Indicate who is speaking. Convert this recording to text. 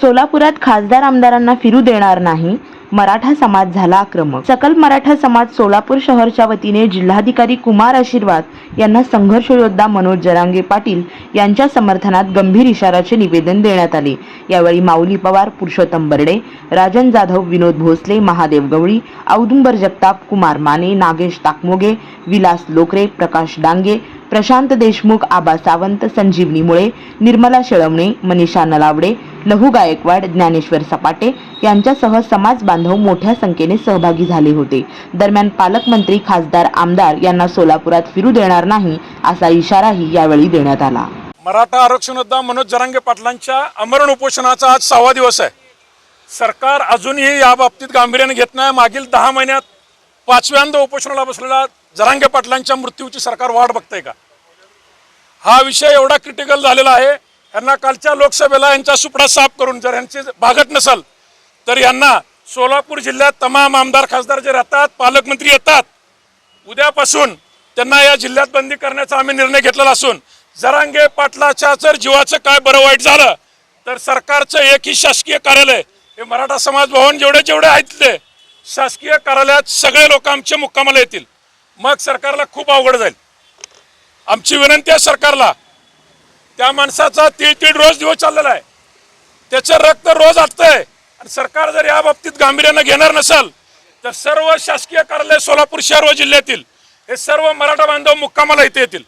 Speaker 1: सोलापुरात खासदार आमदारांना फिरू देणार नाही मराठा समाज झाला आक्रमक. सकल मराठा समाज सोलापूर शहरच्या वतीने जिल्हाधिकारी कुमार आशीर्वाद यांना संघर्ष योद्धा मनोज जरांगे पाटील यांच्या समर्थनात गंभीर इशाराचे निवेदन देण्यात आले. यावेळी माऊली पवार पुरुषोत्तम बर्डे राजन जाधव विनोद भोसले महादेव गवळी औदुंबर जगताप कुमार माने नागेश ताकमोगे विलास लोकरे प्रकाश डांगे प्रशांत देशमुख आबा सावंत संजीवनी मुळे निर्मला शेळवणे मनीषा नलावडे लहू गायकवाड ज्ञानेश्वर सपाटे यांच्यासह समाज बांधव मोठ्या संख्येने सहभागी झाले होते. दरम्यान पालकमंत्री खासदार आमदार यांना सोलापुरात फिरू देणार नाही असा इशाराही यावेळी देण्यात आला.
Speaker 2: मराठा आरक्षण योद्धा मनोज जरांगे पाटलांच्या अमरण उपोषणाचा आज सहावा दिवस आहे. सरकार अजूनही या बाबतीत गांभीर्याने घेत नाही. मागील दहा महिन्यात पाचव्यांदा उपोषणाला बसलेला जरांगे पाटलांच्या मृत्यूची सरकार वाट बघतंय का? हा विषय एवढा क्रिटिकल झालेला आहे यांना कालच्या लोकसभेला यांचा सुपडा साफ करून जर यांची भागत नसल तर यांना सोलापूर जिल्ह्यात तमाम आमदार खासदार जे राहतात पालकमंत्री येतात. उद्यापासून त्यांना या जिल्ह्यात बंदी करण्याचा आम्ही निर्णय घेतलेला असून जरांगे पाटलाच्या जर जीवाचं काय बरं वाईट झालं तर सरकारचं एकही शासकीय कार्यालय हे मराठा समाज भवन जेवढे जेवढे आहेत ते शासकीय कार्यालयात सगळे लोक आमच्या मुक्कामाला येतील. मग सरकारला खूप अवघड जाईल. आमची विनंती आहे सरकारला त्या माणसाचा तीळ तीळ रोज दिवस चाललेला आहे. त्याचं रक्त रोज आटतंय. आणि सरकार जर या बाबतीत गांभीर्यानं घेणार नसेल तर सर्व शासकीय कार्यालय सोलापूर शहर व जिल्ह्यातील हे सर्व मराठा बांधव मुक्कामाला इथे येतील.